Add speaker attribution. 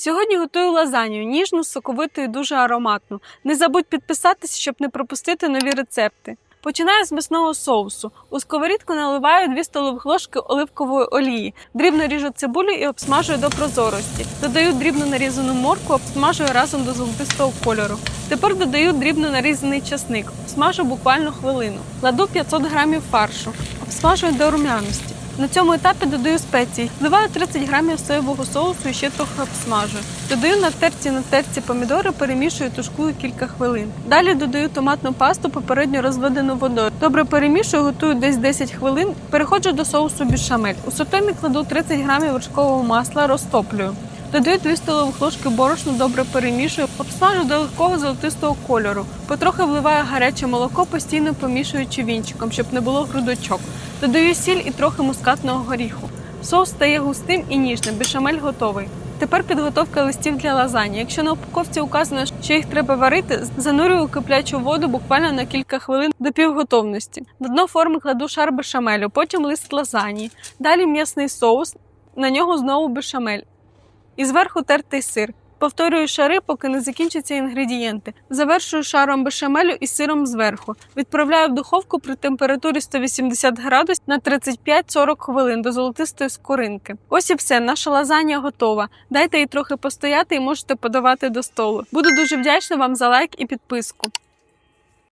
Speaker 1: Сьогодні готую лазанью, ніжну, соковиту і дуже ароматну. Не забудь підписатися, щоб не пропустити нові рецепти. Починаю з м'ясного соусу. У сковорідку наливаю 2 столових ложки оливкової олії. Дрібно ріжу цибулю і обсмажую до прозорості. Додаю дрібно нарізану морку, обсмажую разом до золотистого кольору. Тепер додаю дрібно нарізаний часник. Смажу буквально хвилину. Кладу 500 грамів фаршу. Обсмажую до румяності. На цьому етапі додаю спеції. Вливаю 30 грамів соєвого соусу і ще трохи обсмажу. Додаю на терці на терці помідори, перемішую, тушкую кілька хвилин. Далі додаю томатну пасту, попередньо розведену водою. Добре перемішую, готую десь 10 хвилин. Переходжу до соусу бішамель. У сотейник кладу 30 грамів вершкового масла, розтоплюю. Додаю 2 столових ложки борошну, добре перемішую, обсмажу до легкого золотистого кольору. Потрохи вливаю гаряче молоко, постійно помішуючи вінчиком, щоб не було грудочок. Додаю сіль і трохи мускатного горіху. Соус стає густим і ніжним, бешамель готовий. Тепер підготовка листів для лазані. Якщо на упаковці указано, що їх треба варити, занурюю киплячу воду буквально на кілька хвилин до півготовності. На дно форми кладу шар бешамелю, потім лист лазані, далі м'ясний соус, на нього знову бешамель. І зверху тертий сир. Повторюю шари, поки не закінчаться інгредієнти. Завершую шаром бешамелю і сиром зверху. Відправляю в духовку при температурі 180 градусів на 35-40 хвилин до золотистої скоринки. Ось і все, наша лазанья готова. Дайте їй трохи постояти і можете подавати до столу. Буду дуже вдячна вам за лайк і підписку.